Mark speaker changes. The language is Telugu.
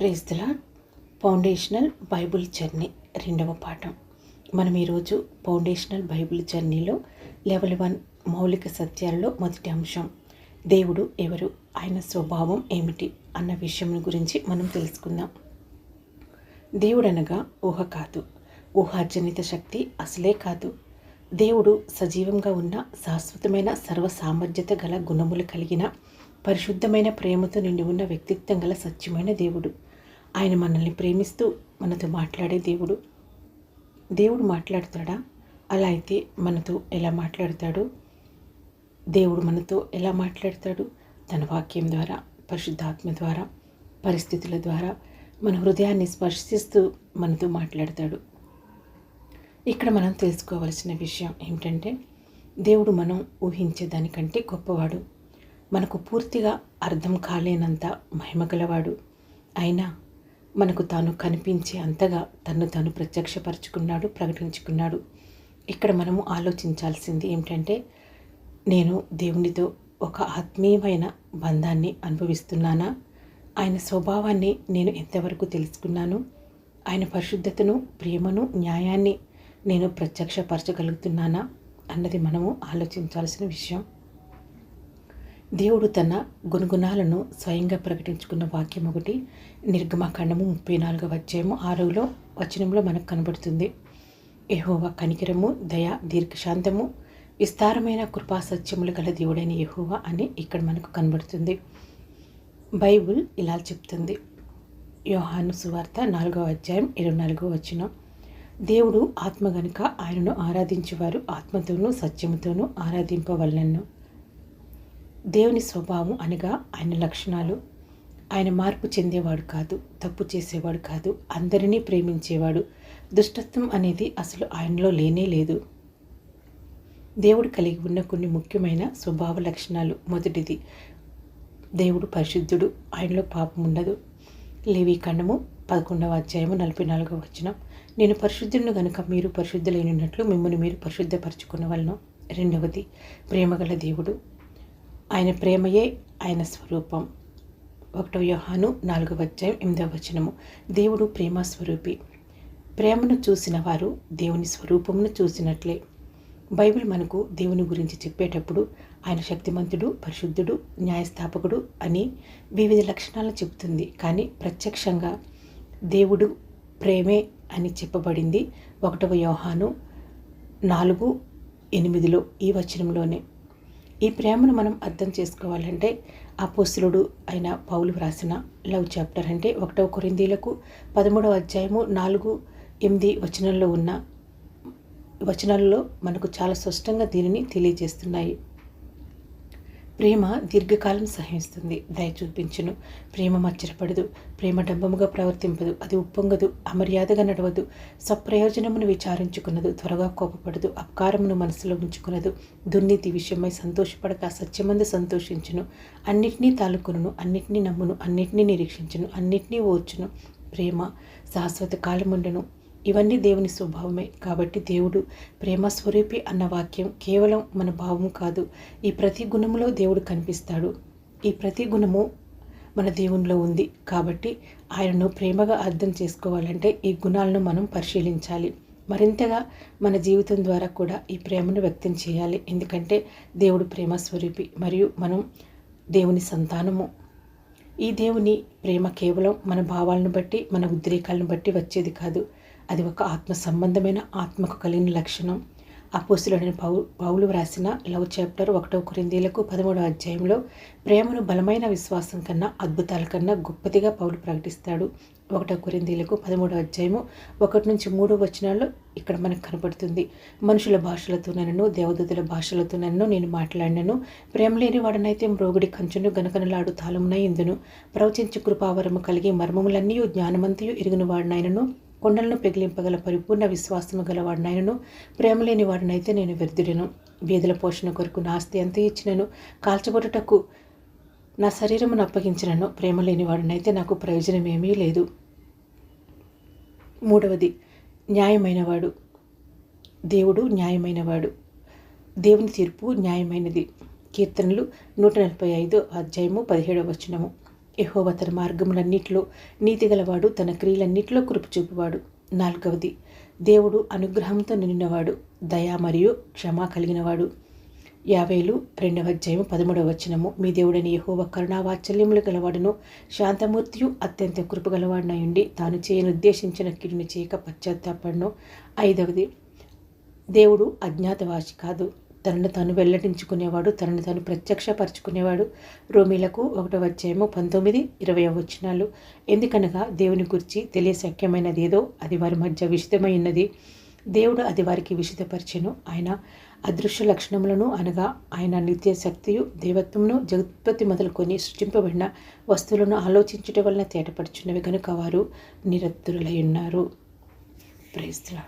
Speaker 1: ప్రేస్తల ఫౌండేషనల్ బైబుల్ జర్నీ రెండవ పాఠం. మనం ఈరోజు ఫౌండేషనల్ బైబుల్ జర్నీలో లెవెల్ వన్ మౌలిక సత్యాలలో మొదటి అంశం. దేవుడు ఎవరు? ఆయన స్వభావం ఏమిటి? అన్న విషయం గురించి మనం తెలుసుకుందాం. దేవుడు అనగా ఊహ కాదు. ఊహాజనిత శక్తి అసలే కాదు. దేవుడు సజీవంగా ఉన్న శాశ్వతమైన సర్వసామర్థ్యత గల గుణములు కలిగిన పరిశుద్ధమైన ప్రేమతో నిండి ఉన్న వ్యక్తిత్వం గల సత్యమైన దేవుడు. ఆయన మనల్ని ప్రేమిస్తూ మనతో మాట్లాడే దేవుడు. దేవుడు మాట్లాడతాడా? అలా అయితే మనతో ఎలా మాట్లాడతాడు? దేవుడు మనతో ఎలా మాట్లాడతాడు? తన వాక్యం ద్వారా పరిశుద్ధాత్మ ద్వారా పరిస్థితుల ద్వారా మన హృదయాన్ని స్పర్శిస్తూ మనతో మాట్లాడతాడు. ఇక్కడ మనం తెలుసుకోవాల్సిన విషయం ఏమిటంటే దేవుడు మనం ఊహించే దానికంటే గొప్పవాడు. మనకు పూర్తిగా అర్థం కాలేనంత మహిమ గలవాడు అయినా మనకు తాను కనిపించే అంతగా తను తాను ప్రత్యక్షపరుచుకున్నాడు ప్రకటించుకున్నాడు. ఇక్కడ మనము ఆలోచించాల్సింది ఏమిటంటే నేను దేవునితో ఒక ఆత్మీయమైన బంధాన్ని అనుభవిస్తున్నానా? ఆయన స్వభావాన్ని నేను ఎంతవరకు తెలుసుకున్నాను? ఆయన పరిశుద్ధతను ప్రేమను న్యాయాన్ని నేను ప్రత్యక్షపరచగలుగుతున్నానా? అన్నది మనము ఆలోచించాల్సిన విషయం. దేవుడు తన గుణగుణాలను స్వయంగా ప్రకటించుకున్న వాక్యం ఒకటి నిర్గమకాండము ముప్పై నాలుగవ అధ్యాయము ఆరులో వచనంలో మనకు కనబడుతుంది. యహోవా కనికరము దయ దీర్ఘశాంతము విస్తారమైన కృపా సత్యములు గల దేవుడైన యహోవా అని ఇక్కడ మనకు కనబడుతుంది. బైబుల్ ఇలా చెప్తుంది. యోహాను సువార్త నాలుగవ అధ్యాయం ఇరవై నాలుగవ వచనం. దేవుడు ఆత్మ గనుక ఆయనను ఆరాధించేవారు ఆత్మతోనూ సత్యముతోనూ ఆరాధింపవలనను దేవుని స్వభావం అనగా ఆయన లక్షణాలు. ఆయన మార్పు చెందేవాడు కాదు తప్పు చేసేవాడు కాదు అందరినీ ప్రేమించేవాడు. దుష్టత్వం అనేది అసలు ఆయనలో లేనే లేదు. దేవుడు కలిగి ఉన్న కొన్ని ముఖ్యమైన స్వభావ లక్షణాలు. మొదటిది దేవుడు పరిశుద్ధుడు ఆయనలో పాపం ఉండదు. లేవి ఖండము పదకొండవ అధ్యాయము నలభై నాలుగవ వచనం. నేను పరిశుద్ధుడిని గనుక మీరు పరిశుద్ధులైనట్లు మిమ్మల్ని మీరు పరిశుద్ధపరచుకున్న వలన. రెండవది ప్రేమగల దేవుడు ఆయన ప్రేమయే ఆయన స్వరూపం. ఒకటవ యోహాను నాలుగవ అధ్యాయం ఎనిమిదవ వచనము. దేవుడు ప్రేమ స్వరూపి. ప్రేమను చూసిన వారు దేవుని స్వరూపమును చూసినట్లే. బైబిల్ మనకు దేవుని గురించి చెప్పేటప్పుడు ఆయన శక్తిమంతుడు పరిశుద్ధుడు న్యాయస్థాపకుడు అని వివిధ లక్షణాలను చెబుతుంది. కానీ ప్రత్యక్షంగా దేవుడు ప్రేమే అని చెప్పబడింది ఒకటవ యోహాను నాలుగు ఎనిమిదిలో ఈ వచనంలోనే. ఈ ప్రేమను మనం అర్థం చేసుకోవాలంటే అపోసులుడు అయిన పౌలు వ్రాసిన లవ్ చాప్టర్ అంటే ఒకటవ కొరిందీలకు పదమూడవ అధ్యాయము నాలుగు ఎనిమిది వచనంలో ఉన్న వచనాలలో మనకు చాలా స్పష్టంగా దీనిని తెలియజేస్తున్నాయి. ప్రేమ దీర్ఘకాలం సహిస్తుంది. దయ చూపించును. ప్రేమ మచ్చరపడదు. ప్రేమ డంబముగా ప్రవర్తింపదు. అది ఉప్పొంగదు. అమర్యాదగా నడవదు. సప్రయోజనమును విచారించుకున్నదు. త్వరగా కోపపడదు. అపకారమును మనసులో ఉంచుకున్నదు. దుర్నీతి విషయమై సంతోషపడక సత్యమందు సంతోషించును. అన్నిటినీ తాలుకును అన్నిటినీ నమ్మును. అన్నిటినీ నిరీక్షించును. అన్నిటినీ ఓర్చును. ప్రేమ శాశ్వత కాలముండను. ఇవన్నీ దేవుని స్వభావమే. కాబట్టి దేవుడు ప్రేమ స్వరూపి అన్న వాక్యం కేవలం మన భావం కాదు ఈ ప్రతి గుణములో దేవుడు కనిపిస్తాడు. ఈ ప్రతి గుణము మన దేవునిలో ఉంది. కాబట్టి ఆయనను ప్రేమగా అర్థం చేసుకోవాలంటే ఈ గుణాలను మనం పరిశీలించాలి. మరింతగా మన జీవితం ద్వారా కూడా ఈ ప్రేమను వ్యక్తం చేయాలి. ఎందుకంటే దేవుడు ప్రేమ స్వరూపి మరియు మనం దేవుని సంతానము. ఈ దేవుని ప్రేమ కేవలం మన భావాలను బట్టి మన ఉద్రేకాలను బట్టి వచ్చేది కాదు. అది ఒక ఆత్మ సంబంధమైన ఆత్మకు కలిగిన లక్షణం. అపోసులైన పౌ పౌలు వ్రాసిన లవ్ చాప్టర్ ఒకటో కురిందీలకు పదమూడవ అధ్యాయంలో ప్రేమను బలమైన విశ్వాసం కన్నా అద్భుతాల కన్నా గొప్పదిగా పౌలు ప్రకటిస్తాడు. ఒకటో కురిందీలకు పదమూడవ అధ్యాయము ఒకటి నుంచి మూడో వచనాల్లో ఇక్కడ మనకు కనపడుతుంది మనుషుల భాషలతో భాషలతోనైనను దేవదూతుల భాషలతోనైనను నేను మాట్లాడినను. ప్రేమ లేని వాడనైతే మ్రోగుడి కంచును గనకనలాడు తాళమునై ఇందును. ప్రవచించు కృపావరము కలిగి మర్మములన్నీ జ్ఞానమంతయు ఎరుగున వాడినైనను కొండలను పెగిలింపగల పరిపూర్ణ విశ్వాసము గలవాడినైనను ప్రేమ లేని వాడినైతే నేను వ్యర్థుడను. బీదల పోషణ కొరకు నా ఆస్తి ఎంత ఇచ్చినను. కాల్చబడుటకు నా శరీరమును అప్పగించినను. ప్రేమ లేని వాడినైతే నాకు ప్రయోజనమేమీ లేదు. మూడవది న్యాయమైనవాడు. దేవుడు న్యాయమైనవాడు. దేవుని తీర్పు న్యాయమైనది. కీర్తనలు నూట నలభై ఐదు అధ్యాయము పదిహేడవ వచనము. యహోవ తన మార్గములన్నిటిలో నీతి గలవాడు తన క్రియలన్నిటిలో కృప చూపువాడు నాలుగవది దేవుడు అనుగ్రహంతో నిండినవాడు దయ మరియు క్షమ కలిగినవాడు. యావేలు రెండవ అధ్యాయం పదమూడవ వచనము. మీ దేవుడని యహోవ కరుణావాచల్యములు గలవాడును శాంతమూర్తియు అత్యంత కృపగలవాడినయుండి తాను చేయను ఉద్దేశించిన కిడిని చేయక పశ్చాత్తాపడను. ఐదవది దేవుడు అజ్ఞాతవాసి కాదు. తనను తాను వెల్లడించుకునేవాడు తనను తాను ప్రత్యక్షపరచుకునేవాడు. రోమిలకు ఒకటో వచ్చేమో పంతొమ్మిది ఇరవై వచ్చినాలు ఎందుకనగా దేవుని గురించి తెలియశక్యమైనది ఏదో అది వారి మధ్య విషితమైనది దేవుడు అది వారికి విషితపరిచెను ఆయన అదృశ్య లక్షణములను అనగా ఆయన నిత్య శక్తియు దేవత్వమును జగత్పత్తి మొదలుకొని సృష్టింపబడిన వస్తువులను ఆలోచించటం వలన తేటపడుచున్నవి కనుక వారు నిరత్తురులై ఉన్నారు. ప్రైజ్లా